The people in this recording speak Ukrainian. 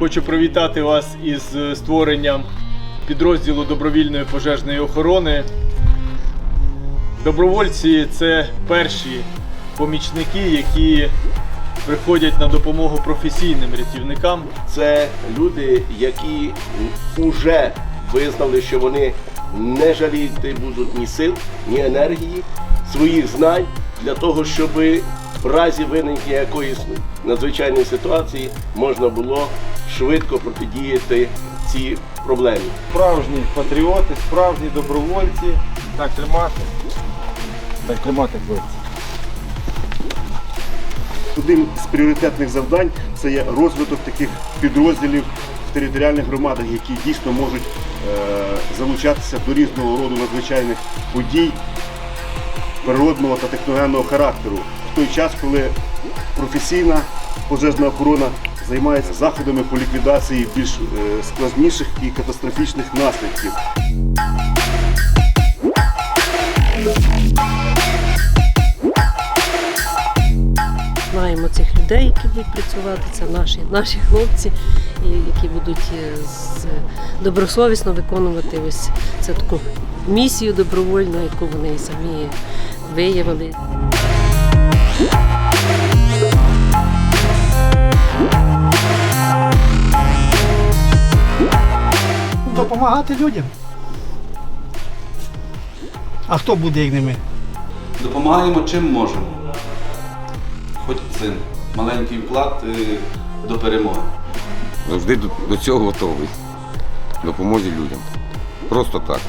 Хочу привітати вас із е, створенням підрозділу добровільної пожежної охорони. Добровольці це перші помічники, які приходять на допомогу професійним рятівникам. Це люди, які вже визнали, що вони не жаліти будуть ні сил, ні енергії, своїх знань для того, щоб в разі виникнення якоїсь надзвичайної ситуації можна було швидко протидіяти цій проблемі. Справжні патріоти, справжні добровольці. Так тримати. Так тримати хлопці. Одним з пріоритетних завдань це є розвиток таких підрозділів в територіальних громадах, які дійсно можуть е, залучатися до різного роду надзвичайних подій природного та техногенного характеру в той час, коли професійна пожежна охорона займається заходами по ліквідації більш е, складніших і катастрофічних наслідків. Знаємо цих людей, які будуть працювати. Це наші, наші хлопці, які будуть е, з, добросовісно виконувати ось цю таку місію добровольну, яку вони самі виявили. допомагати людям. А хто буде як не ми? Допомагаємо чим можемо. Хоч цим. Маленький вклад е, до перемоги. Завжди до, до цього готовий. Допомозі людям. Просто так.